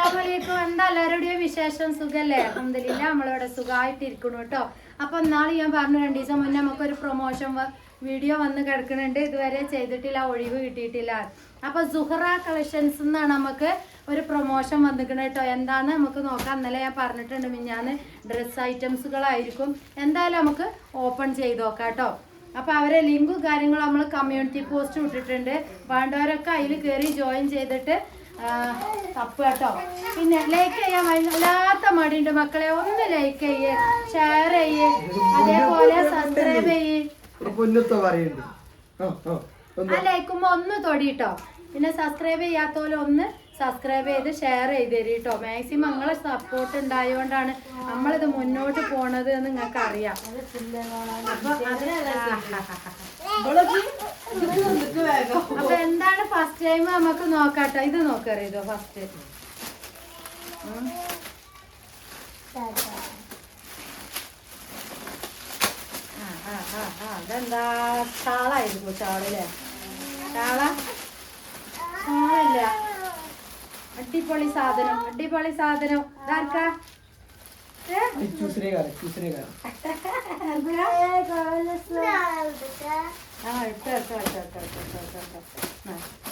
അസ്സലാമലൈക്കും എന്താ എല്ലാവരുടെയും വിശേഷം? സുഖല്ലേ? അഹമ്മദില്ല നമ്മളിവിടെ സുഖമായിട്ടിരിക്കണു കേട്ടോ. അപ്പൊ നാളെ ഞാൻ പറഞ്ഞു രണ്ടു ദിവസം മുന്നേ നമുക്ക് ഒരു പ്രൊമോഷൻ വീഡിയോ വന്ന് കിടക്കുന്നുണ്ട് ഇതുവരെ ചെയ്തിട്ടില്ല ഒഴിവ് കിട്ടിയിട്ടില്ല. അപ്പൊ സുഹറ കളക്ഷൻസ് എന്നാണ് നമുക്ക് ഒരു പ്രൊമോഷൻ വന്നിരിക്കുന്നത് കേട്ടോ. എന്താണ് നമുക്ക് നോക്കാം. ഇന്നലെ ഞാൻ പറഞ്ഞിട്ടുണ്ട് മിഞ്ഞാന്ന് ഡ്രസ് ഐറ്റംസുകളായിരിക്കും എന്തായാലും നമുക്ക് ഓപ്പൺ ചെയ്ത് നോക്കാം കേട്ടോ. അപ്പൊ അവരെ ലിങ്കും കാര്യങ്ങളും നമ്മൾ കമ്മ്യൂണിറ്റി പോസ്റ്റ് വിട്ടിട്ടുണ്ട് വേണ്ടവരൊക്കെ അതിൽ കയറി ജോയിൻ ചെയ്തിട്ട് തപ്പ് കേട്ടോ. പിന്നെ ലൈക്ക് ചെയ്യാൻ വല്ലാത്ത മടിയുണ്ട് മക്കളെ. ഒന്ന് ലൈക്ക് ചെയ്യേ ഷെയർ ചെയ്യേ അതേപോലെ സബ്സ്ക്രൈബ് ചെയ്യേ. ആ ലൈക്കുമ്പോ ഒന്ന് തൊടിട്ടോ പിന്നെ സബ്സ്ക്രൈബ് ചെയ്യാത്തോലെ ഒന്ന് സബ്സ്ക്രൈബ് ചെയ്ത് ഷെയർ ചെയ്ത് തരും കേട്ടോ മാക്സിമം നിങ്ങളെ സപ്പോർട്ട് ഉണ്ടായതുകൊണ്ടാണ് നമ്മളിത് മുന്നോട്ട് പോണത് എന്ന് നിങ്ങൾക്ക് അറിയാം അപ്പൊ എന്താണ് ഫസ്റ്റ് ടൈം നമുക്ക് നോക്കാട്ടോ? ഇത് നോക്കറിയോ ഫസ്റ്റ് അതെന്താ ചാളായിരുന്നു ചാളല്ലേ? ചാള ചാളല്ല അടിപൊളി സാധനം അടിപൊളി സാധനം. ഇതാർക്കാ? ആ ഇട്ടോ ഇട്ടോ ഇട്ടോ ഇട്ടോ ഇട്ടോ ഇട്ടോ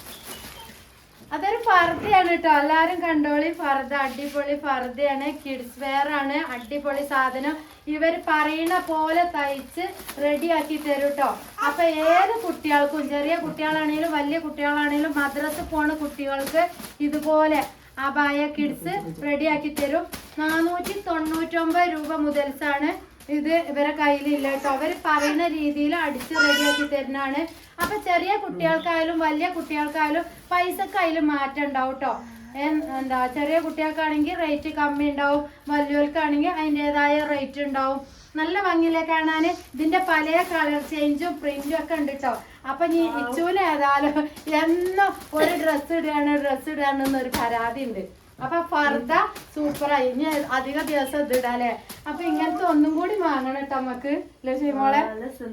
അതൊരു ഫർദയാണ് കേട്ടോ. എല്ലാരും കണ്ടോളി ഫർദ അടിപൊളി ഫർദയാണ്. കിഡ്സ് വെയർ ആണ് അടിപൊളി സാധനം. ഇവർ പറയണ പോലെ തയ്ച്ച് റെഡിയാക്കി തരും കേട്ടോ അപ്പൊ ഏത് കുട്ടികൾക്കും ചെറിയ കുട്ടികളാണെങ്കിലും വലിയ കുട്ടികളാണെങ്കിലും മദ്രസ് പോണ കുട്ടികൾക്ക് ഇതുപോലെ അബായ കിഡ്സ് റെഡിയാക്കി തരും. നാനൂറ്റി തൊണ്ണൂറ്റൊമ്പത് രൂപ മുതൽസാണ് ഇത് ഇവരെ കയ്യിലില്ല കേട്ടോ അവർ പറയുന്ന രീതിയിൽ അടിച്ച് റെഡിയാക്കി തരുന്നതാണ്. അപ്പൊ ചെറിയ കുട്ടികൾക്കായാലും വലിയ കുട്ടികൾക്കായാലും പൈസക്കായാലും മാറ്റം ഉണ്ടാവും കേട്ടോ എന്താ ചെറിയ കുട്ടികൾക്കാണെങ്കിൽ റേറ്റ് കമ്മി ഉണ്ടാവും. വലിയവർക്കാണെങ്കിൽ അതിന്റെതായ റേറ്റ് ഉണ്ടാവും. നല്ല ഭംഗിയിലെ കാണാൻ ഇതിന്റെ പല കളർ ചേഞ്ചും പ്രിന്റും ഒക്കെ ഉണ്ട് കേട്ടോ അപ്പൊ നീ ഇച്ചൂന് ഏതായാലും എന്നും ഒരു ഡ്രസ്സ് ഇടുകയാണ് ഡ്രസ്സ് ഇടുകയാണെന്നൊരു പരാതി ഉണ്ട്. അപ്പൊ ഫർദ സൂപ്പറായി ഇനി അധിക ദിവസം ഇത് ഇടാല്ലേ അപ്പൊ ഇങ്ങനത്തെ ഒന്നും കൂടി വാങ്ങണം കേട്ടോ നമുക്ക് ലക്ഷ്മിമോളെ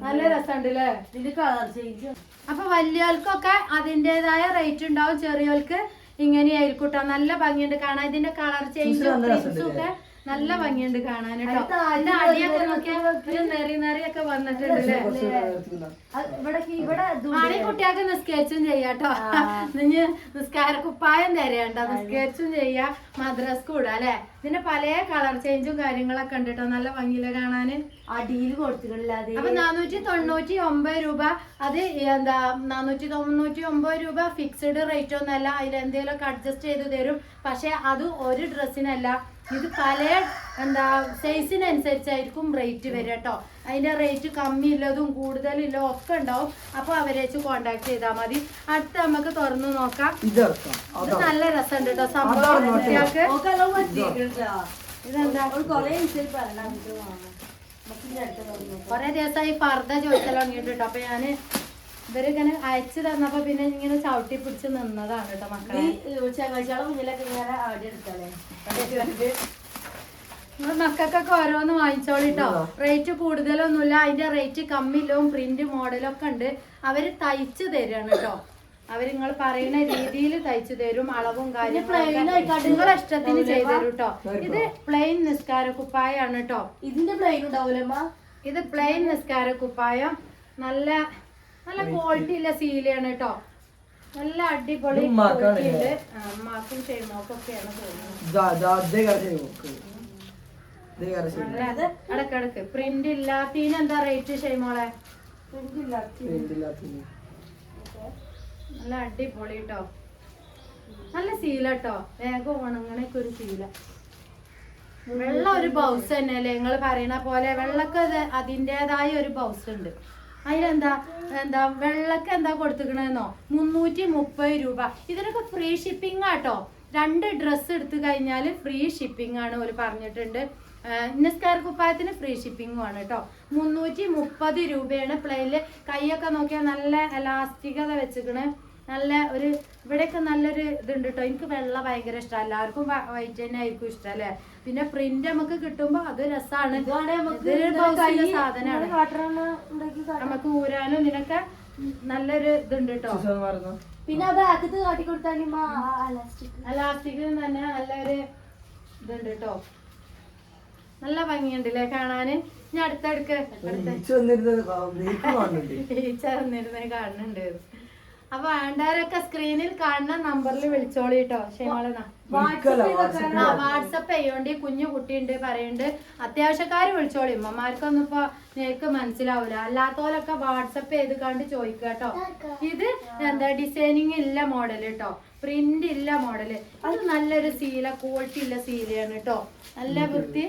നല്ല രസമുണ്ട് അല്ലേ അപ്പൊ വലിയവർക്കൊക്കെ അതിന്റെതായ റേറ്റ് ഉണ്ടാവും. ചെറിയവർക്ക് ഇങ്ങനെയായിരിക്കും കേട്ടോ നല്ല ഭംഗിയുണ്ട്. കാണാൻ ഇതിന്റെ കളർ ചേഞ്ചും ഒക്കെ നല്ല ഭംഗിയുണ്ട് കാണാൻ കേട്ടോ. അടിയൊക്കെ നോക്കിയാൽ ഒരു നെറി നെറിയൊക്കെ വന്നിട്ടുണ്ട് ആണി നിസ്കരിച്ചും ചെയ്യാട്ടോ നിഞ്ഞ് നിസ്കാര കുപ്പായം തരേണ്ട നിസ്കരിച്ചും ചെയ്യാ മദ്രസ് കൂടാ അല്ലെ? ഇതിന്റെ പല കളർ ചേഞ്ചും കാര്യങ്ങളൊക്കെ ഉണ്ട് കേട്ടോ. നല്ല ഭംഗിയിൽ കാണാന് അടിയിൽ കൊടുത്തിട്ടില്ലാതെ അപ്പൊ നാനൂറ്റി തൊണ്ണൂറ്റി ഒമ്പത് രൂപ. അത് എന്താ നാനൂറ്റി തൊണ്ണൂറ്റി ഒമ്പത് രൂപ ഫിക്സ്ഡ് റേറ്റ് ഒന്നല്ല. അതിൽ എന്തെങ്കിലുമൊക്കെ അഡ്ജസ്റ്റ് ചെയ്ത് തരും. പക്ഷെ അത് ഒരു ഡ്രസ്സിനല്ല ഇത് പല എന്താ സൈസിനനുസരിച്ചായിരിക്കും റേറ്റ് വരിക കേട്ടോ അതിന്റെ റേറ്റ് കമ്മിയുള്ളതും കൂടുതലുള്ളതും ഒക്കെ ഉണ്ടാവും. അപ്പൊ അവരെ വെച്ച് കോണ്ടാക്ട് ചെയ്താൽ മതി. അടുത്ത് നമുക്ക് തുറന്നു നോക്കാം. ഇത് നല്ല രസമുണ്ട് കേട്ടോ സംഭവം ഇതെന്താ? കൊറേ ദിവസമായി ഫർദ ചോദിച്ചാൽ കേട്ടോ അപ്പൊ ഞാൻ ഇവരിങ്ങനെ അയച്ചു തന്നപ്പോ പിന്നെ ഇങ്ങനെ ചവിട്ടി പിടിച്ച് നിന്നതാണ് കേട്ടോ മക്കളെ. ചങ്ങാഴ്ചകളെ മുന്നിലൊക്കെ ഇങ്ങനെ ആടി എടുത്താലേ? നിങ്ങൾ മക്കൾക്കൊക്കെ ഓരോന്ന് വാങ്ങിച്ചോളിട്ടോ. റേറ്റ് കൂടുതലൊന്നുമില്ല. അതിന്റെ റേറ്റ് കമ്മിയിലും പ്രിന്റ് മോഡലും ഒക്കെ ഉണ്ട്. അവർ തയ്ച്ചു തരാണ് കേട്ടോ. അവർ നിങ്ങൾ പറയുന്ന രീതിയിൽ തയ്ച്ചു തരും അളവും കാര്യങ്ങളും നിങ്ങളെ ഇഷ്ടത്തിന് ചെയ്തു തരും കേട്ടോ. ഇത് പ്ലെയിൻ നിസ്കാര കുപ്പായാണ് കേട്ടോ. ഇതിന്റെ പ്ലെയിൻ ഉണ്ടാവൂലമ്മ ഇത് പ്ലെയിൻ നിസ്കാര കുപ്പായം. നല്ല നല്ല ക്വാളിറ്റി ഉള്ള സീലയാണ് കേട്ടോ നല്ല അടിപൊളി ഉണ്ട്. ഷെയ്മോക്കൊക്കെയാണ് തോന്നുന്നത്. പ്രിന്റ് ഇല്ലാത്തീന് എന്താ റേറ്റ് ഷെയ്മോളെ നല്ല അടിപൊളി കേട്ടോ നല്ല സീല കേട്ടോ വേഗം ഉണങ്ങണൊക്കെ ഒരു സീല വെള്ള ഒരു ബൗസ് തന്നെയല്ലേ? നിങ്ങൾ പറയണ പോലെ വെള്ളക്ക് അത് അതിന്റെതായ ഒരു ബൗസ് ഉണ്ട്. അതിലെന്താ എന്താ വെള്ളക്ക് എന്താ കൊടുത്തുക്കണെന്നോ? മുന്നൂറ്റി മുപ്പത് രൂപ. ഇതിനൊക്കെ ഫ്രീ ഷിപ്പിംഗ് ആട്ടോ. രണ്ട് ഡ്രസ്സ് എടുത്തു കഴിഞ്ഞാൽ ഫ്രീ ഷിപ്പിംഗ് ആണ് ഒരു പറഞ്ഞിട്ടുണ്ട്. നിസ്കാര കുപ്പായത്തിന് ഫ്രീ ഷിപ്പിംഗും ആണ് കേട്ടോ മുന്നൂറ്റി മുപ്പത് രൂപയാണ് പ്ലെയിനിൽ കൈയൊക്കെ നോക്കിയാൽ നല്ല എലാസ്റ്റികത വെച്ചിക്കണ്. നല്ല ഒരു ഇവിടെയൊക്കെ നല്ലൊരു ഇതുണ്ട് കേട്ടോ എനിക്ക് വെള്ള ഭയങ്കര ഇഷ്ടമാണ് എല്ലാവർക്കും വൈറ്റ് തന്നെ ആയിരിക്കും ഇഷ്ടം അല്ലേ? പിന്നെ പ്രിന്റ് നമുക്ക് കിട്ടുമ്പോ അത് രസമാണ് സാധനമാണ് നമുക്ക് ഊരാനും ഇതിനൊക്കെ നല്ലൊരു ഇതുണ്ട് കേട്ടോ പിന്നെ ബാക്കത്ത് കാട്ടി കൊടുത്താൽ അലാസ്റ്റിക് തന്നെ നല്ലൊരു ഇതുണ്ട് കേട്ടോ നല്ല ഭംഗിയുണ്ടല്ലേ കാണാന്? ഞാൻ അടുത്തടുക്ക് അടുത്ത ചേർന്നിരുന്നത് കാണുന്നുണ്ട്. അപ്പൊ വേണ്ടവരൊക്കെ സ്ക്രീനിൽ കാണുന്ന നമ്പറിൽ വിളിച്ചോളി കേട്ടോ ക്ഷേമളന വാട്സപ്പ് ചെയ്യോണ്ട് കുഞ്ഞു കുട്ടിയുണ്ട് പറയുന്നുണ്ട് അത്യാവശ്യക്കാര് വിളിച്ചോളി ഉമ്മമാർക്കൊന്നും ഇപ്പൊ നിനക്ക് മനസ്സിലാവൂല. അല്ലാത്തവരൊക്കെ വാട്സപ്പ് ചെയ്ത് കണ്ട് ചോദിക്കുക കേട്ടോ ഇത് എന്താ ഡിസൈനിങ് ഇല്ല മോഡൽ കേട്ടോ പ്രിന്റ് ഇല്ല മോഡൽ അത് നല്ലൊരു സീല ക്വാളിറ്റി ഉള്ള സീലയാണ് കേട്ടോ നല്ല വൃത്തി.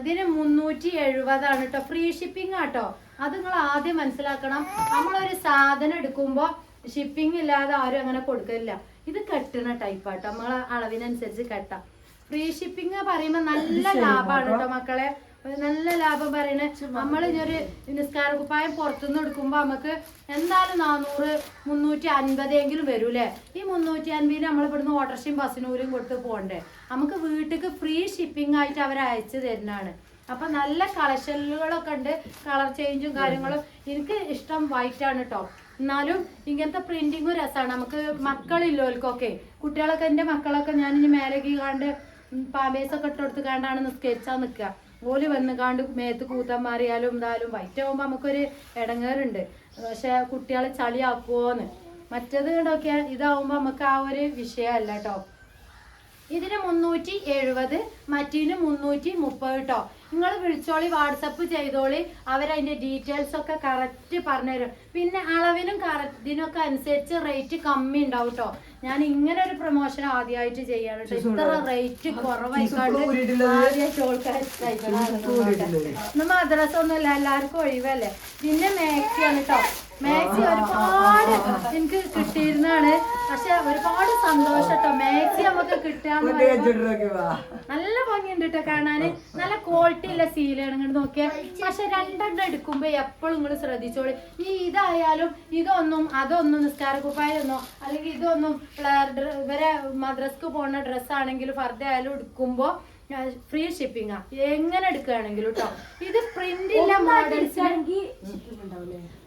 ഇതിന് മുന്നൂറ്റി എഴുപതാണ് കേട്ടോ ഫ്രീ ഷിപ്പിംഗ് ആട്ടോ അത് നിങ്ങൾ ആദ്യം മനസ്സിലാക്കണം. നമ്മളൊരു സാധനം എടുക്കുമ്പോ ഷിപ്പിംഗ് ഇല്ലാതെ ആരും അങ്ങനെ കൊടുക്കില്ല ഇത് കെട്ടുന്ന ടൈപ്പ് ആട്ടോ. നമ്മളെ അളവിനനുസരിച്ച് കെട്ടാം. ഫ്രീ ഷിപ്പിംഗ് പറയുമ്പോ നല്ല ലാഭമാണ് കേട്ടോ മക്കളെ. നല്ല ലാഭം പറയണേ. നമ്മൾ ഇനിയൊരു നിസ്കാര കുപ്പായം പുറത്തുനിന്ന് എടുക്കുമ്പോ നമുക്ക് എന്തായാലും നാനൂറ് മുന്നൂറ്റി അൻപതെങ്കിലും വരൂലേ ഈ മുന്നൂറ്റി അൻപതിന് നമ്മൾ ഇവിടുന്ന് ഓട്ടർഷയും ബസ്സിനൂരും കൊടുത്ത് പോകണ്ടേ? നമുക്ക് വീട്ടിക്ക് ഫ്രീ ഷിപ്പിംഗ് ആയിട്ട് അവർ അയച്ചു തരുന്നതാണ്. അപ്പൊ നല്ല കളക്ഷനുകളൊക്കെ ഉണ്ട്. കളർ ചേഞ്ചും കാര്യങ്ങളും. എനിക്ക് ഇഷ്ടം വൈറ്റ് ആണ് കേട്ടോ എന്നാലും ഇങ്ങനത്തെ പ്രിന്റിങ്ങും രസമാണ് നമുക്ക് മക്കളില്ലോൽക്കൊക്കെ കുട്ടികളൊക്കെ എന്റെ മക്കളൊക്കെ ഞാൻ ഇനി മേലേക്ക് കാണ്ട് പാമ്പേസൊക്കെ ഇട്ടെടുത്ത് കണ്ടാണ് നിസ്കരിച്ചാൽ നിൽക്കുക ഓൽ വന്ന് കാണ്ട് മേത്ത് കൂത്താൻ മാറിയാലും എന്തായാലും വൈറ്റ് ആകുമ്പോൾ നമുക്കൊരു ഇടങ്ങേറുണ്ട് പക്ഷെ കുട്ടികളെ ചളിയാക്കുമോന്ന് മറ്റേത് കണ്ടൊക്കെ ഇതാവുമ്പോൾ നമുക്ക് ആ ഒരു വിഷയമല്ല കേട്ടോ ഇതിന് മുന്നൂറ്റി എഴുപത് മറ്റീന് മുന്നൂറ്റി മുപ്പത് കേട്ടോ നിങ്ങൾ വിളിച്ചോളി വാട്സപ്പ് ചെയ്തോളി അവരതിന്റെ ഡീറ്റെയിൽസ് ഒക്കെ കറക്റ്റ് പറഞ്ഞുതരും. പിന്നെ അളവിനും കറക്റ്റിനൊക്കെ അനുസരിച്ച് റേറ്റ് കമ്മി ഉണ്ടാവും കേട്ടോ ഞാൻ ഇങ്ങനെ ഒരു പ്രൊമോഷൻ ആദ്യമായിട്ട് ചെയ്യാണ് കേട്ടോ ഇത്ര റേറ്റ് കുറവായിക്കാണ്ട് ആദ്യമായിട്ട് ഒന്നും മദ്രസ ഒന്നുമില്ല എല്ലാവർക്കും ഒഴിവല്ലേ? പിന്നെ മാക്സിയാണ് കേട്ടോ മാക്സി ഒരുപാട് എനിക്ക് കിട്ടിയിരുന്നാണ്. പക്ഷെ ഒരുപാട് സന്തോഷം കേട്ടോ മാക്സി നമുക്ക് കിട്ടാന്ന് പറയുമ്പോ നല്ല ഭംഗിയുണ്ട് കേട്ടോ കാണാന്. നല്ല ക്വാളിറ്റി ഉള്ള സീലാണ് ഇങ്ങോട്ട് നോക്കിയാൽ പക്ഷെ രണ്ടെണ്ണം എടുക്കുമ്പോ എപ്പോഴും നിങ്ങൾ ശ്രദ്ധിച്ചോളി. ഈ ഇതായാലും ഇതൊന്നും അതൊന്നും നിസ്കാര കുപ്പായൊന്നോ അല്ലെങ്കിൽ ഇതൊന്നും ഇവരെ മദ്രസ്ക്ക് പോണ ഡ്രസ്സാണെങ്കിലും ഫർദ്ദ ഫർദ ആയാലും എടുക്കുമ്പോ ഫ്രീ ഷിപ്പിംഗാ എങ്ങനെ എടുക്കുകയാണെങ്കിലും കേട്ടോ ഇത് പ്രിന്റ് ഇല്ല മോഡൽസ്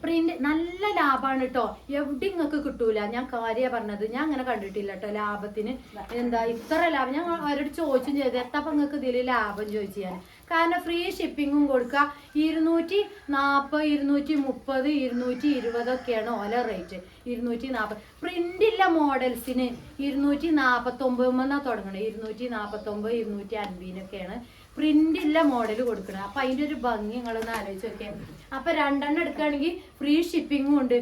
പ്രിന്റ് നല്ല ലാഭാണ് കേട്ടോ എവിടെ നിങ്ങൾക്ക് കിട്ടൂല. ഞാൻ കാര്യ പറഞ്ഞത്. ഞാൻ അങ്ങനെ കണ്ടിട്ടില്ല കേട്ടോ ലാഭത്തിന്. എന്താ ഇത്ര ലാഭം? ഞാൻ അവരോട് ചോദിച്ചും ചെയ്ത്. എത്തപ്പം നിങ്ങൾക്ക് ഇതിൽ ലാഭം ചോദിച്ചു ഞാൻ. കാരണം ഫ്രീ ഷിപ്പിങ്ങും കൊടുക്കുക ഇരുന്നൂറ്റി നാൽപ്പത് ഇരുന്നൂറ്റി മുപ്പത് ഇരുന്നൂറ്റി ഇരുപതൊക്കെയാണ് ഓല റേറ്റ് ഇരുന്നൂറ്റി നാൽപ്പത് പ്രിന്റ് ഇല്ല മോഡൽസിന് ഇരുന്നൂറ്റി നാൽപ്പത്തൊമ്പതിന്നാണ് തുടങ്ങണത് ഇരുന്നൂറ്റി നാൽപ്പത്തൊമ്പത് ഇരുന്നൂറ്റി അൻപതിനൊക്കെയാണ് പ്രിന്റ് ഇല്ല മോഡൽ കൊടുക്കണം. അപ്പം അതിന്റെ ഒരു ഭംഗി നിങ്ങളൊന്ന് ആലോചിച്ച് നോക്കിയാൽ അപ്പം രണ്ടെണ്ണം എടുക്കുകയാണെങ്കിൽ ഫ്രീ ഷിപ്പിങ്ങും ഉണ്ട്.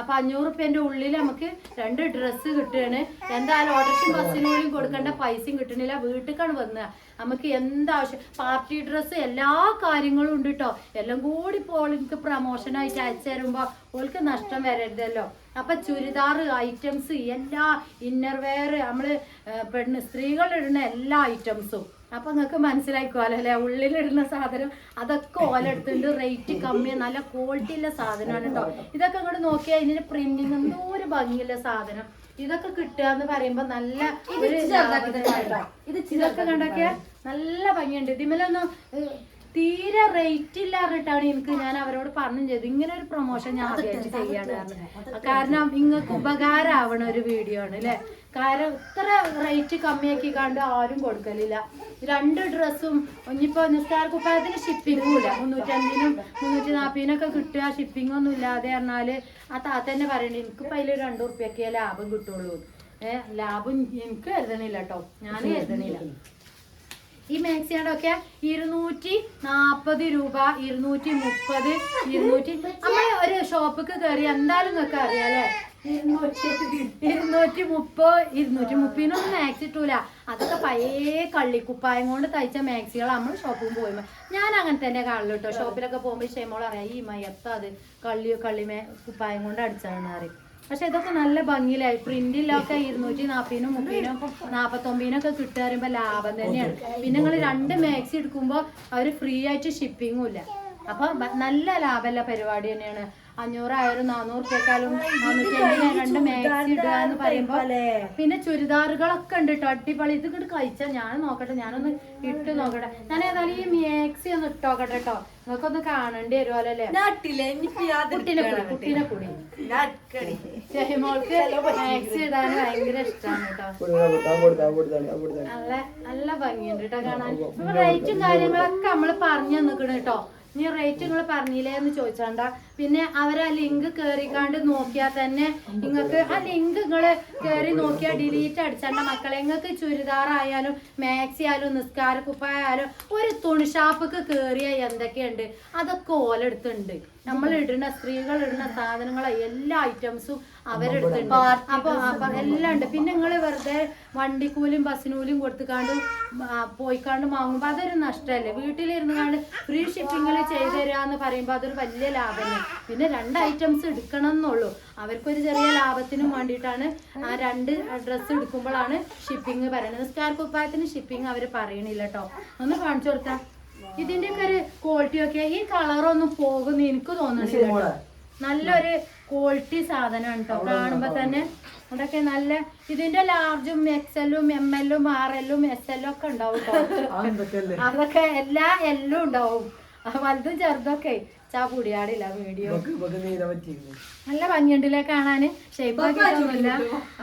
അപ്പൊ അഞ്ഞൂറ് റുപ്യന്റെ ഉള്ളിൽ നമുക്ക് രണ്ട് ഡ്രസ്സ് കിട്ടുകയാണ്. എന്തായാലും ഓട്ടോറിക്ഷയും ബസ്സിനുള്ളിൽ കൊടുക്കേണ്ട പൈസയും കിട്ടണില്ല വീട്ടിലേക്കാണ് വന്നത് നമുക്ക് എന്താവശ്യം? പാർട്ടി ഡ്രസ്സ് എല്ലാ കാര്യങ്ങളും ഉണ്ട് കേട്ടോ എല്ലാം കൂടി ഇപ്പോൾ എനിക്ക് പ്രമോഷനായിട്ട് അയച്ചു തരുമ്പോൾ ഓൾക്ക് നഷ്ടം വരരുതല്ലോ. അപ്പൊ ചുരിദാർ ഐറ്റംസ് എല്ലാ ഇന്നർവെയർ നമ്മൾ ഏർ പെണ്ണ് സ്ത്രീകൾ ഇടുന്ന എല്ലാ ഐറ്റംസും അപ്പൊ നിങ്ങൾക്ക് മനസ്സിലായിക്കോലോ അല്ലെ? ഉള്ളിലിടുന്ന സാധനം അതൊക്കെ ഓലെടുത്തുണ്ട് റേറ്റ് കമ്മി നല്ല ക്വാളിറ്റി ഉള്ള സാധനമാണ് കേട്ടോ ഇതൊക്കെ അങ്ങോട്ട് നോക്കിയാൽ ഇതിന് പ്രിന്റിങ് എന്തോ ഒരു ഭംഗിയുള്ള സാധനം. ഇതൊക്കെ കിട്ടുക എന്ന് പറയുമ്പോ നല്ല ഒരു. ഇത് ഇതൊക്കെ കണ്ടൊക്കെ നല്ല ഭംഗിയുണ്ട്. ഇതിമേലൊന്നും തീരെ റേറ്റ് ഇല്ല പറഞ്ഞിട്ടാണ് എനിക്ക് ഞാൻ അവരോട് പറഞ്ഞു ചെയ്തത്. ഇങ്ങനെ ഒരു പ്രൊമോഷൻ ഞാൻ ആദ്യമായിട്ട് ചെയ്യാണ് കാരണം. നിങ്ങൾക്ക് ഉപകാരമാവണ ഒരു വീഡിയോ ആണ് അല്ലെ കാരണം ഇത്ര റേറ്റ് കമ്മിയാക്കി കണ്ട് ആരും കൊടുക്കലില്ല. രണ്ട് ഡ്രസ്സും ഇനിയിപ്പോ നിസ്കാര കുപ്പായത്തിന് ഷിപ്പിങ്ങും ഇല്ല. മുന്നൂറ്റി അഞ്ചിനും മുന്നൂറ്റി നാൽപ്പതിനൊക്കെ കിട്ടുക ഷിപ്പിംഗ് ഒന്നും ഇല്ലാതെ പറഞ്ഞാൽ ആ താത്ത തന്നെ പറയണേ എനിക്കിപ്പോ അതിൽ രണ്ടു റുപ്യൊക്കെ ലാഭം കിട്ടുള്ളൂ. ഏഹ് ലാഭം എനിക്ക് കരുതണില്ല കേട്ടോ ഞാൻ കരുതണില്ല. ഈ മാക്സിയാടൊക്കെ ഇരുന്നൂറ്റി നാപ്പത് രൂപ ഇരുന്നൂറ്റി മുപ്പത് ഇരുന്നൂറ്റി നമ്മൾ ഒരു ഷോപ്പിക്ക് കയറി എന്തായാലും നിങ്ങൾക്ക് അറിയാം അല്ലേ ഇരുന്നൂറ്റി മുപ്പത് ഇരുന്നൂറ്റി മുപ്പതിനൊന്നും മാക്സി ഇട്ടൂല. അതൊക്കെ പഴയ കള്ളിക്കുപ്പായം കൊണ്ട് തയ്ച്ച മാക്സികൾ നമ്മൾ ഷോപ്പിൽ പോയി. ഞാൻ അങ്ങനെ തന്നെ കാണുള്ളൂ കേട്ടോ ഷോപ്പിലൊക്കെ പോകുമ്പോൾ ചെയ്യുമ്പോൾ അറിയാം ഈ മയത്ത അത് കള്ളി കള്ളി കുപ്പായം കൊണ്ട് അടിച്ചാണ് അറിയും പക്ഷെ ഇതൊക്കെ നല്ല ഭംഗിയിലായി പ്രിന്റിലൊക്കെ ഇരുന്നൂറ്റി നാപ്പതിനും മുപ്പതിനും നാപ്പത്തൊമ്പതിനൊക്കെ കിട്ടുക വരുമ്പോ ലാഭം തന്നെയാണ്. പിന്നെ നിങ്ങൾ രണ്ട് മാക്സി എടുക്കുമ്പോൾ അവർ ഫ്രീ ആയിട്ട് ഷിപ്പിങ്ങും ഇല്ല. അപ്പൊ നല്ല ലാഭമല്ല പരിപാടി തന്നെയാണ്. അഞ്ഞൂറായാലും നാനൂറ് റുപ്യക്കാലും നാനൂറ്റി അമ്പതിന് രണ്ട് മാക്സി ഇടുക എന്ന് പറയുമ്പോ പിന്നെ ചുരിദാറുകളൊക്കെ ഉണ്ട് കേട്ടോ അടിപൊളി. ഇത് ഇങ്ങോട്ട് കഴിച്ചാൽ ഞാൻ നോക്കട്ടെ ഞാനൊന്ന് ഇട്ട് നോക്കട്ടെ. ഞാൻ ഏതായാലും ഈ മാക്സി ഒന്ന് ഇട്ടോക്കട്ടെ കേട്ടോ നിങ്ങൾക്കൊന്ന് കാണേണ്ടി വരുമല്ലോ അല്ലേ കുട്ടീനെ കൂടി കുട്ടീനെ കൂടി. മോൾക്ക് മാക്സി ഇടാൻ ഭയങ്കര ഇഷ്ടമാണ് കേട്ടോ നല്ല നല്ല ഭംഗിയുണ്ട് കേട്ടോ കാണാൻ. ഇപ്പൊ റേറ്റും കാര്യങ്ങളൊക്കെ നമ്മൾ പറഞ്ഞു തന്നിക്കണ് കേട്ടോ ഇനി റേറ്റ് നിങ്ങൾ പറഞ്ഞില്ലേ എന്ന് ചോദിച്ചാണ്ട. പിന്നെ അവർ ആ ലിങ്ക് കേറിക്കാണ്ട് നോക്കിയാൽ തന്നെ നിങ്ങൾക്ക് ആ ലിങ്ക് നിങ്ങൾ കേറി നോക്കിയാൽ ഡിലീറ്റ് അടിച്ചാണ്ട മക്കളെ. നിങ്ങൾക്ക് ചുരിദാറായാലും മാക്സി ആയാലും നിസ്കാര കുപ്പായാലും ഒരു തുണി ഷാപ്പൊക്കെ കേറിയ എന്തൊക്കെയുണ്ട്? അതൊക്കെ ഓലെടുത്തുണ്ട്. നമ്മൾ ഇടുന്ന സ്ത്രീകൾ ഇടുന്ന സാധനങ്ങളെ എല്ലാ ഐറ്റംസും അവരെടുത്തുണ്ട്. അപ്പൊ എല്ലാം ഉണ്ട്. പിന്നെ നിങ്ങൾ വെറുതെ വണ്ടിക്കൂലിയും ബസ്സിനൂലും കൊടുത്തുകാണ്ട് പോയിക്കാണ്ട് വാങ്ങുമ്പോ അതൊരു നഷ്ടമല്ലേ വീട്ടിലിരുന്ന് കാണ്ട് ഫ്രീ ഷിപ്പിങ്ങിൽ ചെയ്തു തരാന്ന് പറയുമ്പോ അതൊരു വലിയ ലാഭമല്ലേ പിന്നെ രണ്ട് ഐറ്റംസ് എടുക്കണം എന്നുള്ളൂ അവർക്കൊരു ചെറിയ ലാഭത്തിനും വേണ്ടിയിട്ടാണ് ആ രണ്ട് ഡ്രസ്സ് എടുക്കുമ്പോഴാണ് ഷിപ്പിംഗ് പറയുന്നത്. നിസ്കാര കുപ്പായത്തിന് ഷിപ്പിംഗ് അവർ പറയണില്ല കേട്ടോ ഒന്ന് കാണിച്ചു കൊടുത്താ. ഇതിന്റെ ഒക്കെ ഒരു ക്വാളിറ്റി ഒക്കെ. ഈ കളറൊന്നും പോകുന്നു എനിക്ക് തോന്നുന്നില്ല. നല്ലൊരു ക്വാളിറ്റി സാധനമാണ് കേട്ടോ കാണുമ്പോ തന്നെ അതൊക്കെ നല്ല ഇതിന്റെ ലാർജും എക്സലും എം എല്ലും ആർ എല്ലും എസ് എല്ലും ഒക്കെ ഉണ്ടാവും അതൊക്കെ എല്ലാ എല്ലും ഉണ്ടാവും. വലുതും ചെറുതൊക്കെ ചാ പുടിയാടില്ല വീഡിയോ. നല്ല ഭംഗിയുണ്ടല്ലേ കാണാന്? ഷേപ്പ് ആക്കിയിട്ടൊന്നുമില്ല.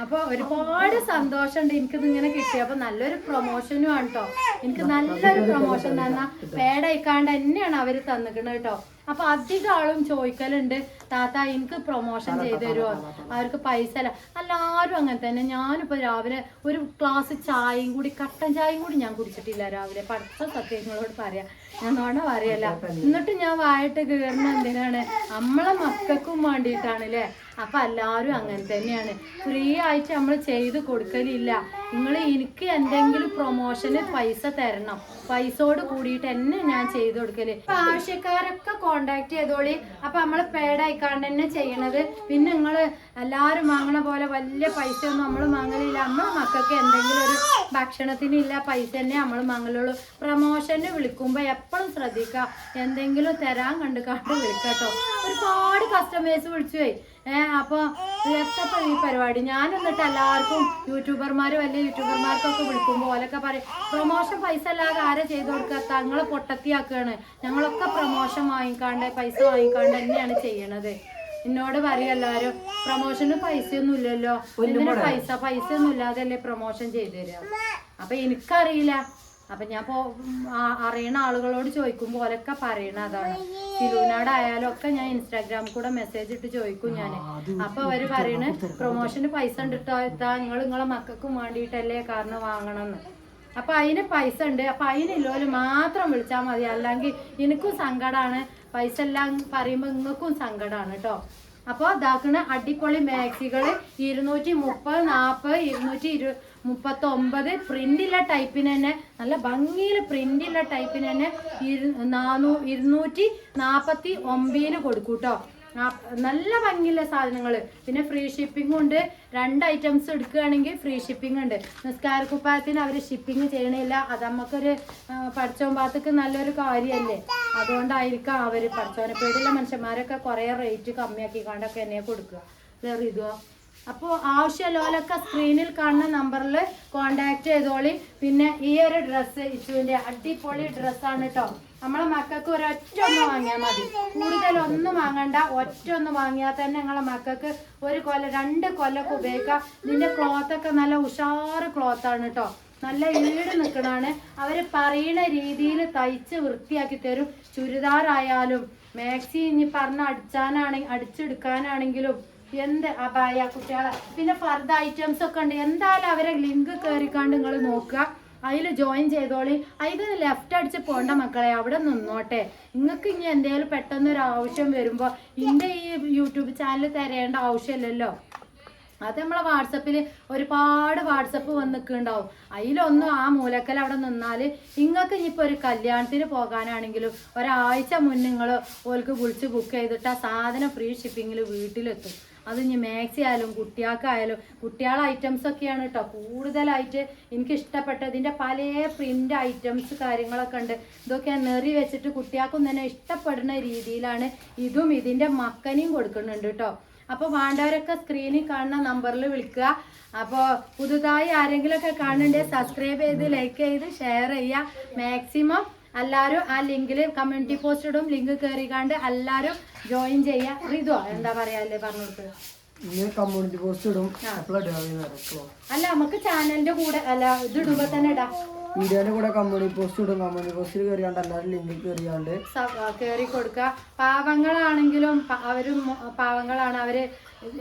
അപ്പൊ ഒരുപാട് സന്തോഷമുണ്ട്. എനിക്കിത് ഇങ്ങനെ കിട്ടിയപ്പോ നല്ലൊരു പ്രൊമോഷനും ആണ് കേട്ടോ എനിക്ക് നല്ലൊരു പ്രൊമോഷൻ തന്ന പേടയിക്കാണ്ട് തന്നെയാണ് അവർ തന്നിക്കണത് കേട്ടോ അപ്പൊ അധികം ആളും ചോദിക്കലുണ്ട് താത്ത എനിക്ക് പ്രൊമോഷൻ ചെയ്തു തരുമോ അവർക്ക് പൈസ അല്ല എല്ലാവരും അങ്ങനെ തന്നെ. ഞാനിപ്പോ രാവിലെ ഒരു ഗ്ലാസ് ചായയും കൂടി കട്ടൻ ചായയും കൂടി ഞാൻ കുടിച്ചിട്ടില്ല രാവിലെ. പഠിച്ച സത്യങ്ങളോട് പറയാം. ഞാൻ പറയല്ല. എന്നിട്ട് ഞാൻ വായിട്ട് കയറുന്ന എന്തിനാണ്? നമ്മളെ മക്കൾക്കും വേണ്ടിയിട്ടാണ് അല്ലേ അപ്പൊ എല്ലാവരും അങ്ങനെ തന്നെയാണ്. ഫ്രീ ആയിട്ട് നമ്മൾ ചെയ്ത് കൊടുക്കലില്ല. നിങ്ങൾ എനിക്ക് എന്തെങ്കിലും പ്രൊമോഷന് പൈസ തരണം. പൈസയോട് കൂടിയിട്ട് തന്നെ ഞാൻ ചെയ്ത് കൊടുക്കൽ. അപ്പൊ ആവശ്യക്കാരൊക്കെ കോണ്ടാക്ട് ചെയ്തോളി. അപ്പൊ നമ്മൾ പേഡായിക്കാണ്ട് തന്നെ ചെയ്യണത്. പിന്നെ നിങ്ങൾ എല്ലാവരും വാങ്ങണ പോലെ വലിയ പൈസ ഒന്നും നമ്മൾ വാങ്ങലില്ല. നമ്മളെ മക്കൾക്ക് എന്തെങ്കിലും ഒരു ഭക്ഷണത്തിനില്ല പൈസ തന്നെ നമ്മൾ വാങ്ങലുള്ളൂ. പ്രൊമോഷന് വിളിക്കുമ്പോ എപ്പോഴും ശ്രദ്ധിക്കുക എന്തെങ്കിലും തരാൻ കണ്ട് കണ്ട് വിളിക്കട്ടോ. ഒരുപാട് കസ്റ്റമേഴ്സ് വിളിച്ചു പോയി ഏഹ് അപ്പൊ എത്തപ്പോ ഈ പരിപാടി? ഞാൻ എന്നിട്ട് എല്ലാവർക്കും യൂട്യൂബർമാർ വലിയ യൂട്യൂബർമാർക്കൊക്കെ വിളിക്കുമ്പോൾ ഓലൊക്കെ പറയും പ്രൊമോഷൻ പൈസ അല്ലാതെ ആരെ ചെയ്തു കൊടുക്കുക തങ്ങളെ പൊട്ടത്തിയാക്കുകയാണ് ഞങ്ങളൊക്കെ പ്രൊമോഷൻ വാങ്ങിക്കാണ്ട് പൈസ വാങ്ങിക്കാണ്ട് തന്നെയാണ് ചെയ്യണത്. എന്നോട് പറയും എല്ലാരും പ്രൊമോഷന് പൈസയൊന്നും ഇല്ലല്ലോ. എന്തിനാ പൈസ പൈസ ഒന്നും ഇല്ലാതെ അല്ലേ പ്രൊമോഷൻ ചെയ്തു തരിക അപ്പൊ എനിക്കറിയില്ല. അപ്പൊ ഞാൻ ഇപ്പോ അറിയണ ആളുകളോട് ചോദിക്കും പോലൊക്കെ പറയണ അതാണ്. തിരുവനാടായാലും ഒക്കെ ഞാൻ ഇൻസ്റ്റാഗ്രാമിൽ കൂടെ മെസ്സേജ് ഇട്ട് ചോദിക്കും ഞാൻ അപ്പൊ അവർ പറയണ് പ്രൊമോഷന് പൈസ ഉണ്ടിട്ടോ എത്താ നിങ്ങൾ നിങ്ങളെ മക്കൾക്കും വേണ്ടിയിട്ടല്ലേ കാരണം വാങ്ങണമെന്ന് അപ്പൊ അതിന് പൈസ ഉണ്ട്. അപ്പൊ അതിനില്ലോൽ മാത്രം വിളിച്ചാൽ മതി. അല്ലെങ്കിൽ എനിക്കും സങ്കടമാണ് പൈസ എല്ലാം പറയുമ്പോൾ നിങ്ങൾക്കും സങ്കടമാണ് കേട്ടോ അപ്പോൾ ഇതാക്കണ അടിപൊളി മാക്സികൾ ഇരുന്നൂറ്റി മുപ്പത് നാൽപ്പത് ഇരുന്നൂറ്റി ഇരു മുപ്പത്തൊമ്പത് പ്രിന്റില്ല ടൈപ്പിന് തന്നെ നല്ല ഭംഗിയിൽ പ്രിന്റില്ല ടൈപ്പിന് തന്നെ നാനൂ ഇരുന്നൂറ്റി നാൽപ്പത്തി ഒമ്പതിന് കൊടുക്കും കേട്ടോ നല്ല ഭംഗിയുള്ള സാധനങ്ങൾ പിന്നെ ഫ്രീ ഷിപ്പിംഗും ഉണ്ട്. രണ്ട് ഐറ്റംസ് എടുക്കുകയാണെങ്കിൽ ഫ്രീ ഷിപ്പിംഗ് ഉണ്ട്. നിസ്കാര കുപ്പായത്തിന് അവർ ഷിപ്പിംഗ് ചെയ്യണില്ല. അത് നമുക്കൊരു പഠിച്ചോൻ ഭാഗത്തേക്ക് നല്ലൊരു കാര്യമല്ലേ അതുകൊണ്ടായിരിക്കാം അവർ പഠിച്ചോനെ പേടിയുള്ള മനുഷ്യന്മാരൊക്കെ കുറേ റേറ്റ് കമ്മിയാക്കി കണ്ടൊക്കെ എന്നെ കൊടുക്കുക. വേറെ ഇതോ അപ്പോൾ ആവശ്യമുള്ളവരൊക്കെ സ്ക്രീനിൽ കാണുന്ന നമ്പറിൽ കോണ്ടാക്ട് ചെയ്തോളി. പിന്നെ ഈ ഒരു ഡ്രസ്സ് ഇച്ചുവിന്റെ അടിപൊളി ഡ്രസ്സാണ് കേട്ടോ നമ്മളെ മക്കൾക്ക് ഒരൊറ്റ ഒന്ന് വാങ്ങിയാൽ മതി. കൂടുതലൊന്നും വാങ്ങണ്ട. ഒറ്റ ഒന്ന് വാങ്ങിയാൽ തന്നെ ഞങ്ങളെ മക്കൾക്ക് ഒരു കൊല്ലം രണ്ട് കൊല്ലമൊക്കെ ഉപയോഗിക്കാം. ഇതിന്റെ ക്ലോത്തൊക്കെ നല്ല ഉഷാറ് ക്ലോത്താണ് കേട്ടോ നല്ല ഈട് നിൽക്കണാണ് അവർ പറയുന്ന രീതിയിൽ തയ്ച്ച് വൃത്തിയാക്കി തരും. ചുരിദാറായാലും മാക്സി ഇനി പറഞ്ഞ അടിച്ചാനാണെങ്കിൽ അടിച്ചെടുക്കാനാണെങ്കിലും എന്ത് അപായ കുട്ടികളെ? പിന്നെ ഫർദ ഐറ്റംസ് ഒക്കെ ഉണ്ട്. എന്തായാലും അവരെ ലിങ്ക് കയറിക്കാണ്ട് നിങ്ങൾ നോക്കുക. അതിൽ ജോയിൻ ചെയ്തോളി. അതിൽ ലെഫ്റ്റ് അടിച്ച് പോണ്ട മക്കളെ. അവിടെ നിന്നോട്ടെ. നിങ്ങൾക്ക് ഇനി എന്തെങ്കിലും പെട്ടെന്ന് ഒരു ആവശ്യം വരുമ്പോൾ എന്റെ ഈ യൂട്യൂബ് ചാനൽ തരേണ്ട ആവശ്യമില്ലല്ലോ. അത് നമ്മളെ വാട്സപ്പിൽ ഒരുപാട് വാട്സപ്പ് വന്ന് അതിലൊന്നും ആ മൂലക്കൽ അവിടെ നിന്നാൽ നിങ്ങൾക്ക് ഇനിയിപ്പോൾ ഒരു കല്യാണത്തിന് പോകാനാണെങ്കിലും ഒരാഴ്ച മുന്നേ നിങ്ങൾ ഓൾക്ക് വിളിച്ച് ബുക്ക് ചെയ്തിട്ട് ആ സാധനം ഫ്രീ ഷിപ്പിങ്ങിൽ വീട്ടിലെത്തും. അത് ഇനി മാക്സി ആയാലും കുട്ടികൾക്കായാലും കുട്ടികളെ ഐറ്റംസ് ഒക്കെയാണ് കേട്ടോ കൂടുതലായിട്ട് എനിക്ക് ഇഷ്ടപ്പെട്ടതിന്റെ പല പ്രിന്റ് ഐറ്റംസ് കാര്യങ്ങളൊക്കെ ഉണ്ട്. ഇതൊക്കെ നെറി വെച്ചിട്ട് കുട്ടികൾക്കും തന്നെ ഇഷ്ടപ്പെടുന്ന രീതിയിലാണ് ഇതും ഇതിന്റെ മക്കനെയും കൊടുക്കുന്നുണ്ട് കേട്ടോ അപ്പോൾ വേണ്ടവരൊക്കെ സ്ക്രീനിൽ കാണുന്ന നമ്പറിൽ വിളിക്കുക. അപ്പോൾ പുതുതായി ആരെങ്കിലുമൊക്കെ കാണുന്നുണ്ടെങ്കിൽ സബ്സ്ക്രൈബ് ചെയ്ത് ലൈക്ക് ചെയ്ത് ഷെയർ ചെയ്യുക. മാക്സിമം എല്ലാവരും ആ ലിങ്കിൽ കമ്മ്യൂണിറ്റി പോസ്റ്റ് ഇടും. ലിങ്ക് കണ്ട് എല്ലാവരും ജോയിൻ ചെയ്യുക. ഇതോ എന്താ പറയാല്ലേ പറഞ്ഞു കൊടുത്തത്? കമ്മ്യൂണിറ്റി പോസ്റ്റ് ഇടും. അല്ല നമുക്ക് ചാനലിന്റെ കൂടെ അല്ല ഇത് ഇടുമ്പോ തന്നെ ഇടാം. വീഡിയോന്റെ കൂടെ കമ്മ്യൂണിറ്റി പോസ്റ്റ് ഇടും. കമ്മ്യൂണിറ്റി പോസ്റ്റിൽ കയറിയാണ്ട് എല്ലാവരും ലിങ്കിൽ കയറിയാണ്ട് കയറി കൊടുക്കുക. പാവങ്ങളാണെങ്കിലും അവരും പാവങ്ങളാണ്. അവർ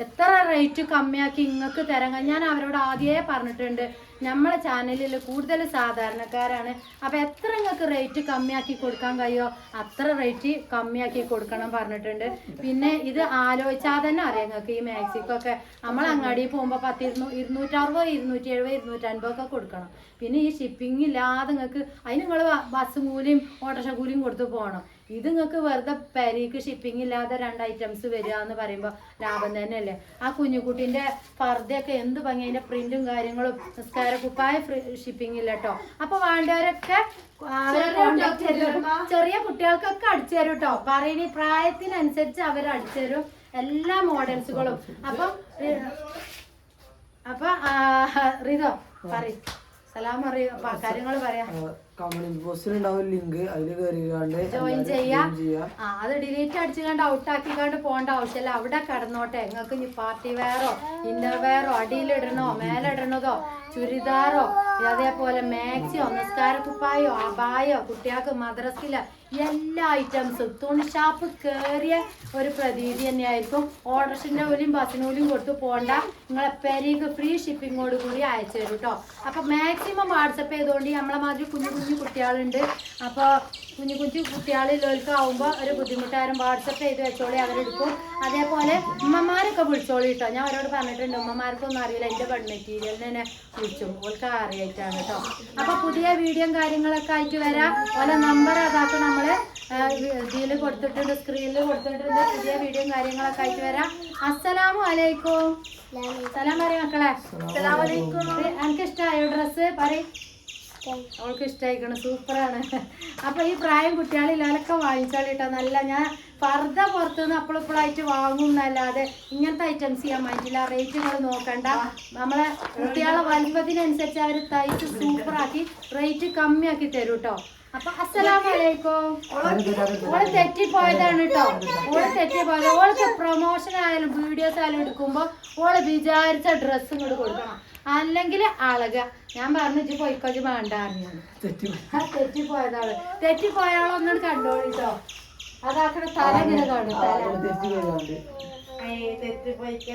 എത്ര റേറ്റ് കമ്മിയാക്കി ഇങ്ങക്ക് തരാൻ ഞാൻ അവരോട് ആദ്യമേ പറഞ്ഞിട്ടുണ്ട്. നമ്മളെ ചാനലിൽ കൂടുതൽ സാധാരണക്കാരാണ്. അപ്പോൾ എത്ര നിങ്ങൾക്ക് റേറ്റ് കമ്മിയാക്കി കൊടുക്കാൻ കഴിയുമോ അത്ര റേറ്റ് കമ്മിയാക്കി കൊടുക്കണം പറഞ്ഞിട്ടുണ്ട്. പിന്നെ ഇത് ആലോചിച്ചാൽ തന്നെ അറിയാം നിങ്ങൾക്ക് ഈ മാക്സിക്കൊക്കെ. നമ്മൾ അങ്ങാടിയിൽ പോകുമ്പോൾ പത്ത് ഇരുന്നൂ ഇരുന്നൂറ്ററുപത് ഇരുന്നൂറ്റി എഴുപത് ഇരുന്നൂറ്റൻപതൊക്കെ കൊടുക്കണം. പിന്നെ ഈ ഷിപ്പിംഗ് ഇല്ലാതെ നിങ്ങൾക്ക് അതിന് നിങ്ങൾ ബസ് കൂലിയും ഓട്ടോറിക്ഷ കൂലിയും കൊടുത്ത് പോകണം ഇത് നിങ്ങൾക്ക് വെറുതെ പെരീക്ക് ഷിപ്പിംഗ് ഇല്ലാതെ രണ്ട് ഐറ്റംസ് വരിക എന്ന് പറയുമ്പോൾ ലാഭം തന്നെയല്ലേ? ആ കുഞ്ഞുകുട്ടീന്റെ ഫർദയൊക്കെ എന്ത് ഭംഗി അതിന്റെ പ്രിന്റും കാര്യങ്ങളും നിസ്കാര കുപ്പായ ഫ്രീ ഷിപ്പിംഗ് ഇല്ല കേട്ടോ അപ്പൊ വേണ്ടവരൊക്കെ അവരെ കോണ്ടാക്ട് ചെയ്തു ചെറിയ കുട്ടികൾക്കൊക്കെ അടിച്ചു തരും കേട്ടോ പറയുന്ന പ്രായത്തിനനുസരിച്ച് അവർ അടിച്ചു തരും. എല്ലാ മോഡൽസുകളും. അപ്പൊ അപ്പൊ റിതോ പറയും. സലാം അറിയോ കാര്യങ്ങൾ പറയാം. കമ്മ്യൂണിറ്റി പോസ്റ്റിൽ ഉണ്ടാവും ലിങ്ക് അതിൽ കയറിയാണ്ട് ജോയിൻ ചെയ്യാം. ആ അത് ഡിലീറ്റ് അടിച്ചുകൊണ്ട് ഔട്ട് ആക്കിക്കാണ്ട് പോകേണ്ട ആവശ്യമില്ല അവിടെ കടന്നോട്ടെ. നിങ്ങൾക്ക് ഇനി പാർട്ടി വെയറോ ഇന്നർ വെയറോ അടിയിലിടണോ മേലിടണതോ ചുരിദാറോ അതേപോലെ മാക്സിയോ നിസ്കാര കുപ്പായോ അബായോ കുട്ടികൾക്ക് മദ്രസില എല്ലാ ഐറ്റംസും തുണിഷാപ്പ് കയറിയ ഒരു പ്രതീതി തന്നെയായിരിക്കും. ഓർഡർസിന്റെ കൂലിയും ബസ്സിനൂലിയും കൊടുത്ത് പോകണ്ട നിങ്ങളെ പെരീക്ക് ഫ്രീ ഷിപ്പിങ്ങോട് കൂടി അയച്ചു തരും കേട്ടോ അപ്പൊ മാക്സിമം വാട്സപ്പ് ചെയ്തുകൊണ്ട് നമ്മളെ മാതിരി കുഞ്ഞു കുഞ്ഞു കുട്ടികളുണ്ട്. അപ്പോൾ കുഞ്ഞു കുഞ്ഞു കുട്ടികളിലേക്ക് ആവുമ്പോൾ ഒരു ബുദ്ധിമുട്ടാരും വാട്സപ്പ് ചെയ്ത് വെച്ചോളി അവരെടുക്കും. അതേപോലെ ഉമ്മമാരൊക്കെ വിളിച്ചോളി കേട്ടോ ഞാൻ അവരോട് പറഞ്ഞിട്ടുണ്ട് ഉമ്മമാർക്കൊന്നും അറിയില്ല എന്റെ പെൺ മെറ്റീരിയലിന് തന്നെ വിളിച്ചു. ഓൾക്ക് അറിയായിട്ടാണ് കേട്ടോ അപ്പോൾ പുതിയ വീഡിയോയും കാര്യങ്ങളൊക്കെ ആയിട്ട് വരാം. ഓരോ നമ്പർ അതാക്കി നമ്മൾ ഇതിൽ കൊടുത്തിട്ടുണ്ട് സ്ക്രീനിൽ കൊടുത്തിട്ടുണ്ട്. പുതിയ വീഡിയോയും കാര്യങ്ങളൊക്കെ ആയിട്ട് വരാം. അസ്സലാമു അലൈക്കും. സലാം പറയും മക്കളെ. എനിക്ക് ഇഷ്ടമായോ ഡ്രസ്സ് പറയും. അവൾക്ക് ഇഷ്ടമായിക്കണം സൂപ്പറാണ്. അപ്പൊ ഈ പ്രായം കുട്ടികളിലൊക്കെ വാങ്ങിച്ചാൽ കേട്ടോ നല്ല ഞാൻ പർദ്ദ പുറത്തുനിന്ന് അപ്പോഴിപ്പോഴായിട്ട് വാങ്ങും എന്നല്ലാതെ ഇങ്ങനത്തെ ഐറ്റംസ് ചെയ്യാൻ പറ്റില്ല റേറ്റ് നിങ്ങൾ നോക്കണ്ട. നമ്മളെ കുട്ടികളെ വലിപ്പത്തിനനുസരിച്ച് അവർ തയ്ച്ച് സൂപ്പറാക്കി റേറ്റ് കമ്മിയാക്കി തരും കേട്ടോ അപ്പൊ അസ്സലാമലൈക്കും ഓൾ തെറ്റിപ്പോയതാണ് കേട്ടോ ഓൾ തെറ്റിപ്പോയത് ഓൾക്ക് പ്രൊമോഷൻ ആയാലും വീഡിയോസ് ആയാലും എടുക്കുമ്പോ ഓൾ വിചാരിച്ച ഡ്രസ്സും ഇങ്ങോട്ട് കൊടുക്കണം. അല്ലെങ്കിൽ അളക. ഞാൻ പറഞ്ഞു ഇജ്ജ് പോയിക്കോച്ച് വേണ്ട അറിഞ്ഞു തെറ്റിപ്പോയതാണ്. തെറ്റിപ്പോയാളൊന്നും കണ്ടോളിട്ടോ അതാക്കണ തല ഇങ്ങനെ കാണും തല. തെറ്റി തെറ്റിപ്പോയിക്ക.